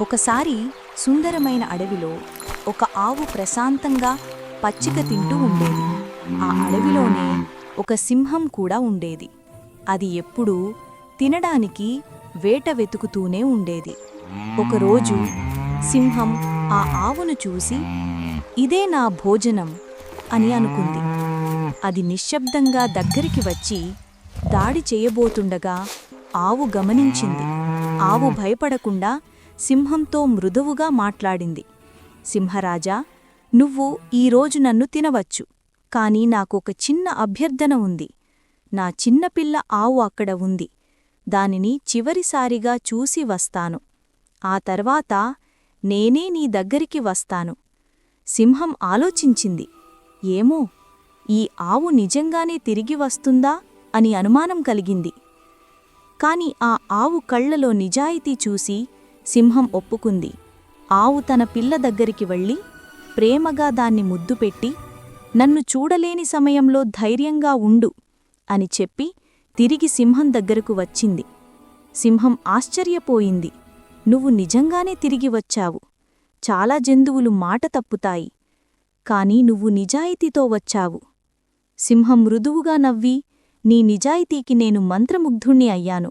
ఒకసారి సుందరమైన అడవిలో ఒక ఆవు ప్రశాంతంగా పచ్చిక తింటూ ఉండేది. ఆ అడవిలోనే ఒక సింహం కూడా ఉండేది. అది ఎప్పుడూ తినడానికి వేట వెతుకుతూనే ఉండేది. ఒకరోజు సింహం ఆ ఆవును చూసి ఇదే నా భోజనం అని అనుకుంది. అది నిశ్శబ్దంగా దగ్గరికి వచ్చి దాడి చేయబోతుండగా ఆవు గమనించింది. ఆవు భయపడకుండా సింహంతో మృదువుగా మాట్లాడింది. సింహరాజా నువ్వు ఈరోజు నన్ను తినవచ్చు. కాని నాకొక చిన్న అభ్యర్థన ఉంది. నా చిన్నపిల్ల ఆవు అక్కడ ఉంది. దానిని చివరిసారిగా చూసి వస్తాను. ఆ తర్వాత నేనే నీ దగ్గరికి వస్తాను. సింహం ఆలోచించింది. ఏమో ఈ ఆవు నిజంగానే తిరిగి వస్తుందా? అని అనుమానం కలిగింది. కాని ఆ ఆవు కళ్ళలో నిజాయితీ చూసి సింహం ఒప్పుకుంది. ఆవు తన పిల్ల దగ్గరికి వెళ్ళి ప్రేమగా దాన్ని ముద్దు పెట్టి నన్ను చూడలేని సమయంలో ధైర్యంగా ఉండు అని చెప్పి తిరిగి సింహం దగ్గరకు వచ్చింది. సింహం ఆశ్చర్యపోయింది. నువ్వు నిజంగానే తిరిగి వచ్చావు. చాలా జంతువులు మాట తప్పుతాయి. కాని నువ్వు నిజాయితీతో వచ్చావు. సింహం మృదువుగా నవ్వి నీ నిజాయితీకి నేను మంత్రముగ్ధుణ్ణి అయ్యాను.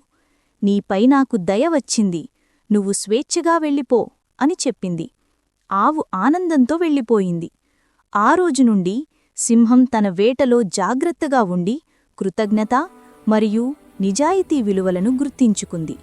నీపై నాకు దయ వచ్చింది. నువ్వు స్వేచ్ఛగా వెళ్ళిపో అని చెప్పింది. ఆవు ఆనందంతో వెళ్ళిపోయింది. ఆ రోజు నుండి సింహం తన వేటలో జాగ్రత్తగా ఉండి కృతజ్ఞత మరియు నిజాయితీ విలువలను గుర్తించుకుంది.